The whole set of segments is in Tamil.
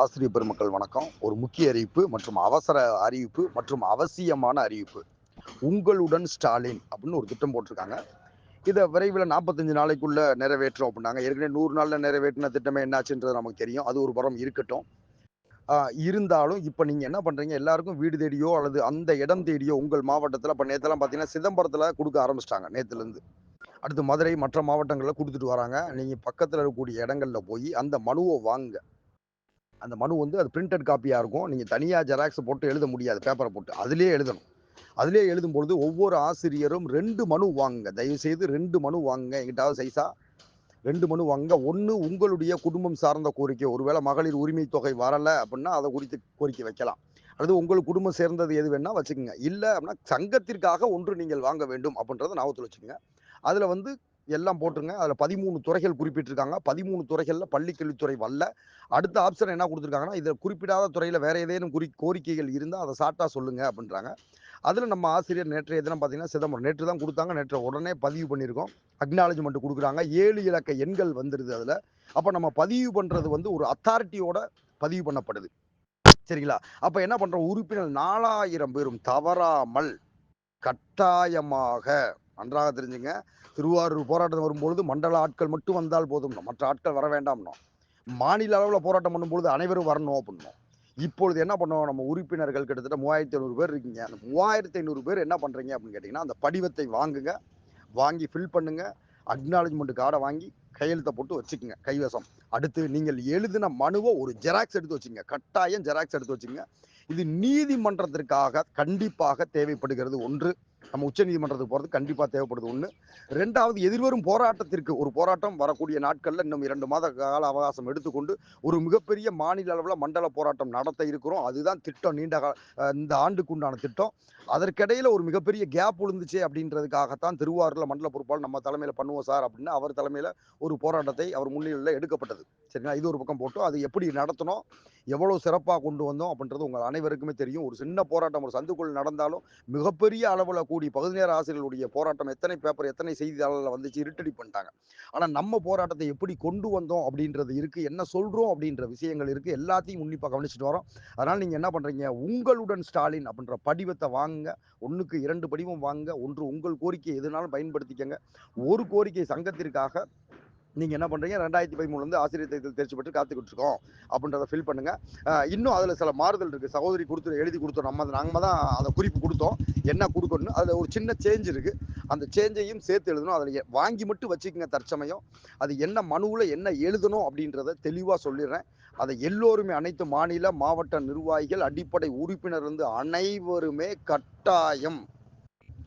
ஆசிரியர் பெருமக்கள் வணக்கம். ஒரு முக்கிய அறிவிப்பு மற்றும் அவசர அறிவிப்பு மற்றும் அவசியமான அறிவிப்பு. உங்களுடன் ஸ்டாலின் அப்படின்னு ஒரு திட்டம் போட்டிருக்காங்க. இதை விரைவில் நாற்பத்தஞ்சு நாளைக்குள்ள நிறைவேற்றும் அப்படின்னாங்க. ஏற்கனவே நூறு நாளில் நிறைவேற்றின திட்டமே என்னாச்சுன்றது நமக்கு தெரியும். அது ஒரு புறம் இருக்கட்டும். இருந்தாலும் இப்போ நீங்கள் என்ன பண்ணுறீங்க எல்லாருக்கும் வீடு தேடியோ அல்லது அந்த இடம் தேடியோ உங்கள் மாவட்டத்தில் இப்போ நேற்றுலாம் பார்த்தீங்கன்னா சிதம்பரத்தில் கொடுக்க ஆரம்பிச்சிட்டாங்க நேற்றுலேருந்து அடுத்து மதுரை மற்ற மாவட்டங்களில் கொடுத்துட்டு வராங்க. நீங்கள் பக்கத்தில் இருக்கக்கூடிய இடங்கள்ல போய் அந்த மனுவை வாங்க. அந்த மனு வந்து அது பிரிண்டட் காப்பியாக இருக்கும். நீங்கள் தனியாக ஜெராக்ஸ் போட்டு எழுத முடியாது. பேப்பரை போட்டு. அதிலே எழுதணும். அதிலே எழுதும்பொழுது ஒவ்வொரு ஆசிரியரும் ரெண்டு மனு வாங்குங்க. தயவுசெய்து ரெண்டு மனு வாங்குங்க. எங்கிட்டாவது சைஸா ரெண்டு மனு வாங்க ஒன்று உங்களுடைய குடும்பம் சார்ந்த கோரிக்கை. ஒருவேளை மகளிர் உரிமை தொகை வரலை அப்படின்னா அதை குறித்து கோரிக்கை வைக்கலாம். அல்லது உங்கள் குடும்பம் சேர்ந்தது எது வேணால் வச்சுக்கோங்க. இல்லை அப்படின்னா சங்கத்திற்காக ஒன்று நீங்கள் வாங்க வேண்டும் அப்படின்றத ஞாபகத்தில் வச்சுக்கோங்க. அதில் வந்து எல்லாம் போட்டுருங்க. அதில் பதிமூணு துறைகள் குறிப்பிட்டிருக்காங்க. பதிமூணு துறைகளில் பள்ளிக்கல்வித்துறை வரல. அடுத்த ஆப்ஷன் என்ன கொடுத்துருக்காங்கன்னா இதில் குறிப்பிடாத துறையில் வேறு ஏதேனும் குறி கோரிக்கைகள் இருந்தால் அதை சாட்டாக சொல்லுங்கள் அப்படின்றாங்க. அதில் நம்ம ஆசிரியர் நேற்றைய தினம் பார்த்தீங்கன்னா சிதம்பரம் நேற்று தான் கொடுத்தாங்க. நேற்று உடனே பதிவு பண்ணியிருக்கோம். அக்னாலஜ்மெண்ட் கொடுக்குறாங்க. ஏழு இலக்க எண்கள் வந்துடுது அதில். அப்போ நம்ம பதிவு பண்ணுறது வந்து ஒரு அத்தாரிட்டியோட பதிவு பண்ணப்படுது. சரிங்களா? அப்போ என்ன பண்ணுறோம் உறுப்பினர் நாலாயிரம் பேரும் தவறாமல் கட்டாயமாக நன்றாக தெரிஞ்சுங்க. திருவாரூர் போராட்டம் வரும்பொழுது மண்டல ஆட்கள் மட்டும் வந்தால் போதும்னோம் மற்ற ஆட்கள் வர வேண்டாம்னோம் மாநில அளவில் போராட்டம் பண்ணும்பொழுது அனைவரும் வரணும் அப்படின்னோம் இப்பொழுது என்ன பண்ணுவோம்? நம்ம உறுப்பினர்கள் கிட்டத்தட்ட மூவாயிரத்தி ஐநூறு பேர் இருக்கீங்க. அந்த மூவாயிரத்தி ஐநூறு பேர் என்ன பண்ணுறீங்க அப்படின்னு கேட்டிங்கன்னா அந்த படிவத்தை வாங்குங்க. வாங்கி ஃபில் பண்ணுங்கள் அக்னாலஜ்மெண்ட் கார்டை வாங்கி கையெழுத்தை போட்டு வச்சுக்கோங்க. கைவசம். அடுத்து நீங்கள் எழுதின மனுவை ஒரு ஜெராக்ஸ் எடுத்து வச்சுங்க கட்டாயம் ஜெராக்ஸ் எடுத்து வச்சுங்க இது நீதிமன்றத்திற்காக கண்டிப்பாக தேவைப்படுகிறது ஒன்று. நம்ம உச்சநீதிமன்றத்துக்கு போகிறது கண்டிப்பாக தேவைப்படுது. ஒன்று ரெண்டாவது எதிர்வரும் போராட்டத்திற்கு ஒரு போராட்டம் வரக்கூடிய நாட்களில் இன்னும் இரண்டு மாத கால அவகாசம் எடுத்துக்கொண்டு ஒரு மிகப்பெரிய மாநில அளவில் மண்டல போராட்டம் நடத்த இருக்கிறோம். அதுதான் திட்டம். நீண்ட கால இந்த ஆண்டுக்கு உண்டான திட்டம். அதற்கிடையில் ஒரு மிகப்பெரிய கேப் விழுந்துச்சு அப்படின்றதுக்காகத்தான் திருவாரூரில் மண்டல பொறுப்பாளர் நம்ம தலைமையில் பண்ணுவோம் சார் அப்படின்னு அவர் தலைமையில் ஒரு போராட்டத்தை அவர் முன்னிலையில் எடுக்கப்பட்டது. சரிங்களா? இது ஒரு பக்கம் போட்டோம். அது எப்படி நடத்தணும்? எவ்வளோ சிறப்பாக கொண்டு வந்தோம் அப்படின்றது உங்கள் அனைவருக்குமே தெரியும். ஒரு சின்ன போராட்டம் ஒரு சந்துக்குள் நடந்தாலும் மிகப்பெரிய அளவில் கூடி பகுதி நேர ஆசிரியர்களுடைய போராட்டம் எத்தனை பேப்பர் எத்தனை செய்தியாளர்கள் வந்துச்சு இருட்டடி பண்ணிட்டாங்க. ஆனால் நம்ம போராட்டத்தை எப்படி கொண்டு வந்தோம் அப்படின்றது இருக்கு. என்ன சொல்கிறோம் அப்படின்ற விஷயங்கள் இருக்கு. எல்லாத்தையும் உன்னிப்பாக கவனிச்சுட்டு வரோம். அதனால் நீங்கள் என்ன பண்ணுறீங்க உங்களுடன் ஸ்டாலின் அப்படின்ற படிவத்தை வாங்குங்க ஒண்ணுக்கு இரண்டு படிவம் வாங்க. ஒன்று உங்கள் கோரிக்கை எதுனாலும் பயன்படுத்திக்கங்க. ஒரு கோரிக்கை சங்கத்திற்காக நீங்கள் என்ன பண்ணுறீங்க ரெண்டாயிரத்தி பதிமூணுலேருந்து ஆசிரியர் தேர்தல் தேர்ச்சி பெற்று காத்துக்கிட்டு இருக்கோம் அப்படின்றத ஃபில் பண்ணுங்க. இன்னும் அதில் சில மாறுதல் இருக்கு. சகோதரி கொடுத்து எழுதி கொடுத்தோம். நம்ம நாங்கள் தான் அந்த குறிப்பு கொடுத்தோம். என்ன கொடுக்கணும்னு அதில் ஒரு சின்ன சேஞ்ச் இருக்கு. அந்த சேஞ்சையும் சேர்த்து எழுதணும். அதில் வாங்கி மட்டும் வச்சுக்கோங்க தற்சமயம். அது என்ன மனுவில் என்ன எழுதணும் அப்படின்றத தெளிவாக சொல்லிடுறேன். அதை எல்லோருமே அனைத்து மாநில மாவட்ட நிர்வாகிகள் அடிப்படை உறுப்பினர் இருந்து அனைவருமே கட்டாயம்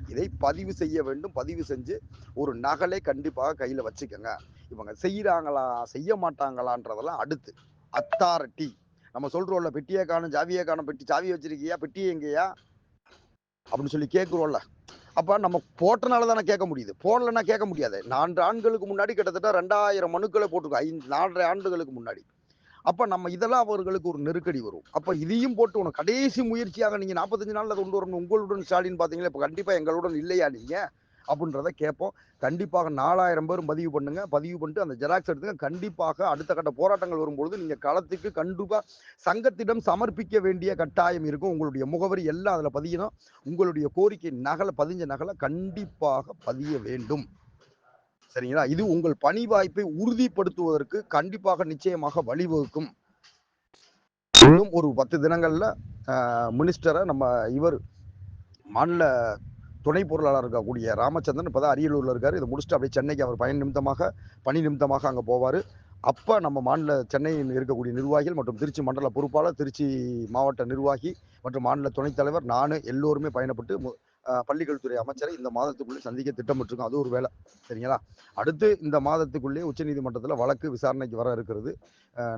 இதை பதிவு செய்ய வேண்டும். பதிவு செஞ்சு ஒரு நகலை கண்டிப்பாக கையில் வச்சுக்கோங்க. இவங்க செய்கிறாங்களா செய்ய மாட்டாங்களான்றதெல்லாம் அடுத்து. அத்தாரிட்டி நம்ம சொல்கிறோம்ல பெட்டியை காணும் ஜாவியை காணும் பெட்டி சாவி வச்சிருக்கியா பெட்டி எங்கேயா? அப்படின்னு சொல்லி கேட்குறோம்ல. அப்போ நம்ம போட்டனால தானே கேட்க முடியுது. போடலைன்னா கேட்க முடியாது. நான்கு ஆண்டுகளுக்கு முன்னாடி கிட்டத்தட்ட ரெண்டாயிரம் மனுக்களை போட்டிருக்கோம். ஐந்து நாலரை ஆண்டுகளுக்கு முன்னாடி. அப்ப நம்ம இதெல்லாம் அவர்களுக்கு ஒரு நெருக்கடி வரும். அப்ப இதையும் போட்டு உனக்கு கடைசி முயற்சியாக நீங்க நாற்பத்தஞ்சு நாள்ல கொண்டு வரணும். உங்களுடன் ஸ்டாலின் பாத்தீங்களா? இப்ப கண்டிப்பா எங்களுடன் இல்லையா நீங்க? அப்படின்றத கேட்போம். கண்டிப்பாக நாலாயிரம் பேரும் பதிவு பண்ணுங்க. பதிவு பண்ணிட்டு அந்த ஜெராக்ஸ் எடுத்துங்க. கண்டிப்பாக அடுத்த கட்ட போராட்டங்கள் வரும்பொழுது நீங்க களத்துக்கு கண்டிப்பா சங்கத்திடம் சமர்ப்பிக்க வேண்டிய கட்டாயம் இருக்கும். உங்களுடைய முகவரி எல்லாம் அதுல பதியணும். உங்களுடைய கோரிக்கை நகலை பதிஞ்ச நகலை கண்டிப்பாக பதிய வேண்டும். சரிங்களா? இது உங்கள் பணி வாய்ப்பை உறுதிப்படுத்துவதற்கு கண்டிப்பாக நிச்சயமாக வழிவகுக்கும். இன்னும் ஒரு பத்து தினங்கள்ல மினிஸ்டரை நம்ம இவர் மாநில துணை பொருளாளர் இருக்கக்கூடிய ராமச்சந்திரன் இப்போதான் அரியலூர்ல இருக்காரு. இதை முடிச்சுட்டு அப்படியே சென்னைக்கு அவர் பயன் நிமித்தமாக பணி நிமித்தமாக அங்க போவாரு. அப்ப நம்ம மாநில சென்னையில் இருக்கக்கூடிய நிர்வாகிகள் மற்றும் திருச்சி மண்டல பொறுப்பாளர் திருச்சி மாவட்ட நிர்வாகி மற்றும் மாநில துணைத் தலைவர் நானு எல்லோருமே பயணப்பட்டு மு- பள்ளிக்கல்வித்துறை அமைச்சரை இந்த மாதத்துக்குள்ளே சந்திக்க திட்டமிட்டிருக்கோம். அது ஒரு வேலை சரிங்களா? அடுத்து இந்த மாதத்துக்குள்ளே உச்சநீதிமன்றத்தில் வழக்கு விசாரணைக்கு வர இருக்கிறது.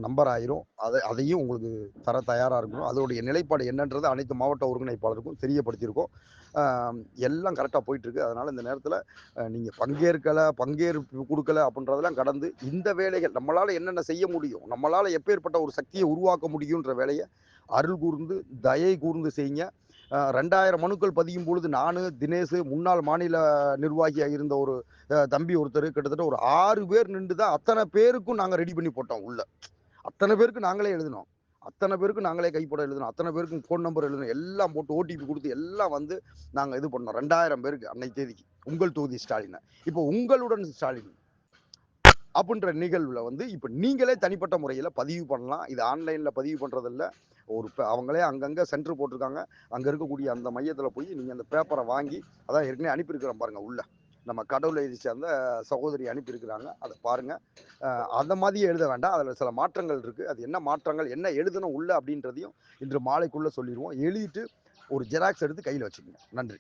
நம்பர் ஆயிரும். அதை அதையும் உங்களுக்கு தர தயாராக இருக்கணும். அதோடைய நிலைப்பாடு என்னன்றது அனைத்து மாவட்ட ஒருங்கிணைப்பாளருக்கும் தெரியப்படுத்தியிருக்கோம். எல்லாம் கரெக்டாக போயிட்டுருக்கு. அதனால் இந்த நேரத்தில் நீங்கள் பங்கேற்கலை பங்கேற்பு கொடுக்கல அப்படின்றதெல்லாம் கடந்து இந்த வேலைகள் நம்மளால் என்னென்ன செய்ய முடியும் நம்மளால் எப்பேற்பட்ட ஒரு சக்தியை உருவாக்க முடியுன்ற வேலையை அருள் கூர்ந்து தயை கூர்ந்து செய்யுங்க. ரெண்டாயிரம் மனுக்கள் பதியும் பொழுது நான் தினேஷ் முன்னாள் மாநில நிர்வாகியாக இருந்த ஒரு தம்பி ஒருத்தர் கிட்டத்தட்ட ஒரு ஆறு பேர் நின்று தான் அத்தனை பேருக்கும் நாங்கள் ரெடி பண்ணி போட்டோம் உள்ள. அத்தனை பேருக்கு நாங்களே எழுதினோம். அத்தனை பேருக்கும் நாங்களே கைப்பட எழுதணும் அத்தனை பேருக்கும் ஃபோன் நம்பர் எழுதணும் எல்லாம் போட்டு ஓடிபி கொடுத்து எல்லாம் வந்து நாங்கள் இது பண்ணோம். ரெண்டாயிரம் பேருக்கு அன்னை தேதிக்கு. உங்கள் தொகுதி ஸ்டாலினை. இப்போ உங்களுடன் ஸ்டாலின் அப்படின்ற நிகழ்வில் வந்து இப்போ நீங்களே தனிப்பட்ட முறையில் பதிவு பண்ணலாம். இது ஆன்லைனில் பதிவு பண்ணுறதில்ல ஒரு அவங்களே அங்கங்கே சென்டர் போட்டிருக்காங்க. அங்கே இருக்கக்கூடிய அந்த மையத்தில் போய் நீங்கள் அந்த பேப்பரை வாங்கி அதான் ஏற்கனவே அனுப்பியிருக்கிறோம் பாருங்கள் உள்ளே. நம்ம கடவுளை எழுதி சேர்ந்த சகோதரி அனுப்பியிருக்கிறாங்க. அதை பாருங்கள் அந்த மாதிரியே எழுத வேண்டாம். அதில் சில மாற்றங்கள் இருக்குது அது என்ன மாற்றங்கள் என்ன எழுதணும் உள்ள அப்படின்றதையும் இன்று மாலைக்குள்ளே சொல்லிடுவோம் எழுதிட்டு ஒரு ஜெராக்ஸ் எடுத்து கையில் வச்சுக்கோங்க. நன்றி.